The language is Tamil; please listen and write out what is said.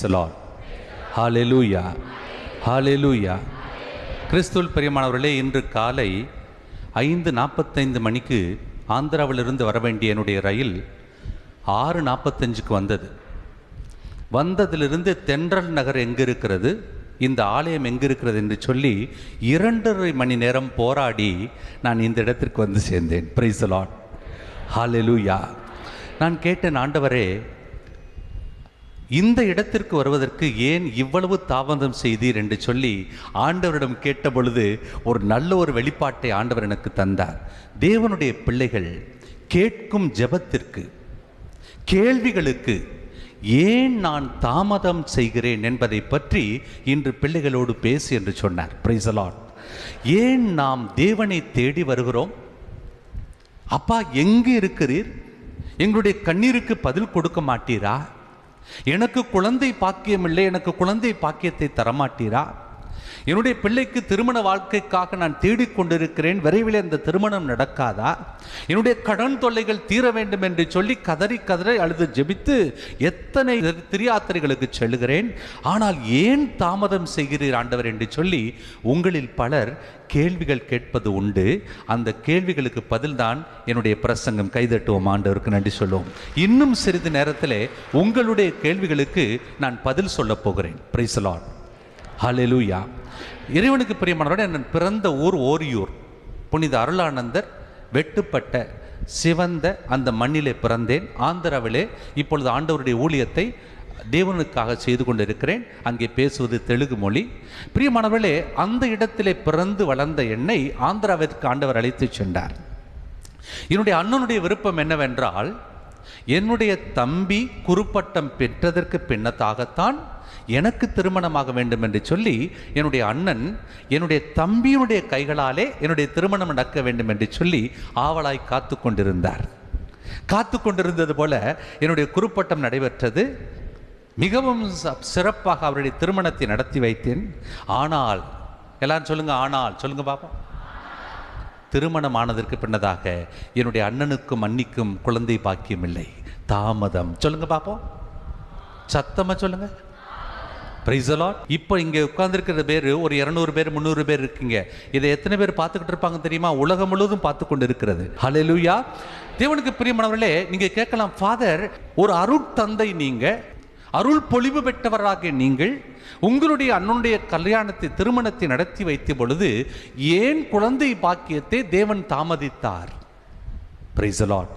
பிரைஸ் லார்ட் ஹாலெலூயா ஹalleluya கிறிஸ்துவில் பிரியமானவர்களே இன்று காலை ஐந்து நாற்பத்தைந்து மணிக்கு ஆந்திராவிலிருந்து வர வேண்டிய என்னுடைய ரயில் ஆறு நாற்பத்தஞ்சுக்கு வந்தது. வந்ததிலிருந்து தென்றல் நகர் எங்கே இருக்கிறது இந்த ஆலயம் எங்கே இருக்கிறது என்று சொல்லி இரண்டரை மணி நேரம் போராடி நான் இந்த இடத்திற்கு வந்து சேர்ந்தேன். பிரைஸ் லார்ட் ஹalleluya நான் கேட்டேன் ஆண்டவரே இந்த இடத்திற்கு வருவதற்கு ஏன் இவ்வளவு தாமதம் செய்தீர் என்று சொல்லி ஆண்டவரிடம் கேட்ட பொழுது ஒரு நல்ல ஒரு வெளிப்பாட்டை ஆண்டவர் எனக்கு தந்தார். தேவனுடைய பிள்ளைகள் கேட்கும் ஜெபத்திற்கு கேள்விகளுக்கு ஏன் நான் தாமதம் செய்கிறேன் என்பதை பற்றி இன்று பிள்ளைகளோடு பேசு என்று சொன்னார். பிரைசலாட் ஏன் நாம் தேவனை தேடி வருகிறோம்? அப்பா எங்கு இருக்கிறீர்? எங்களுடைய கண்ணீருக்கு பதில் கொடுக்க மாட்டீரா? எனக்கு குழந்தை பாக்கியம் இல்லை எனக்கு குழந்தை பாக்கியத்தை தரமாட்டீரா? என்னுடைய பிள்ளைக்கு திருமண வாழ்க்கைக்காக நான் தேடிக்கொண்டிருக்கிறேன். விரைவில் அந்த திருமணம் நடக்காதா? என்னுடைய கடன் தொல்லைகள் தீர வேண்டும் என்று சொல்லி கதறி கதறி அழுது ஜெபித்து எத்தனை திரியாத்திரைகளுக்கு செல்கிறேன் ஆனால் ஏன் தாமதம் செய்கிறீர் ஆண்டவர் என்று சொல்லி உங்களில் பலர் கேள்விகள் கேட்பது உண்டு. அந்த கேள்விகளுக்கு பதில்தான் என்னுடைய பிரசங்கம். கைதட்டுவோம் ஆண்டவருக்கு நன்றி சொல்லுவோம் இன்னும் சிறிது நேரத்தில் உங்களுடைய கேள்விகளுக்கு நான் பதில் சொல்லப் போகிறேன். பிரைசலான் ஹalleluya. இறைவனுக்கு பிரியமானவரோட என் பிறந்த ஊர் ஓரியூர். புனித அருளானந்தர் வெட்டுப்பட்ட சிவந்த அந்த மண்ணிலே பிறந்தேன். ஆந்திராவிலே இப்பொழுது ஆண்டவருடைய ஊழியத்தை தேவனுக்காக செய்து கொண்டிருக்கிறேன். அங்கே பேசுவது தெலுங்கு மொழி. பிரியமானவர்களே அந்த இடத்திலே பிறந்து வளர்ந்த என்னை ஆந்திராவிற்கு ஆண்டவர் அழைத்து சென்றார். என்னுடைய அண்ணனுடைய விருப்பம் என்னவென்றால் என்னுடைய தம்பி குறுப்பட்டம் பெற்றதற்கு பின்னதாகத்தான் எனக்கு திருமணமாக வேண்டும் என்று சொல்லி என்னுடைய அண்ணன் என்னுடைய தம்பியினுடைய கைகளாலே என்னுடைய திருமணம் நடக்க வேண்டும் என்று சொல்லி ஆவலாய் காத்து கொண்டிருந்தார். காத்து கொண்டிருந்தது போல என்னுடைய குறுப்பட்டம் நடைபெற்றது. மிகவும் சிறப்பாக அவருடைய திருமணத்தை நடத்தி வைத்தேன். ஆனால் எல்லாரும் சொல்லுங்க ஆனால் சொல்லுங்க பாப்பா திருமணம் ஆனதற்கு பின்னதாக என்னுடைய அண்ணனுக்கும் அன்னிக்கும் குழந்தை பாக்கியம் இல்லை. தாமதம். சொல்லுங்க பாப்போம். சத்தமா சொல்லுங்க. பிரைஸ் இப்போ இங்கே உட்காந்துருக்கிற பேர் ஒரு இரநூறு பேர் முந்நூறு பேர் இருக்கீங்க. இதை எத்தனை பேர் பார்த்துக்கிட்டு இருப்பாங்க தெரியுமா? உலகம் முழுவதும் பார்த்து கொண்டு இருக்கிறது ஹலெலுயா தேவனுக்கு பிரியமானவர்களே நீங்கள் கேட்கலாம் ஃபாதர் ஒரு அருட்தந்தை நீங்கள் அருள் பொழிவு பெற்றவராக நீங்கள் உங்களுடைய அண்ணனுடைய கல்யாணத்தை திருமணத்தை நடத்தி வைத்த பொழுது ஏன் குழந்தை பாக்கியத்தை தேவன் தாமதித்தார்? பிரைசலாட்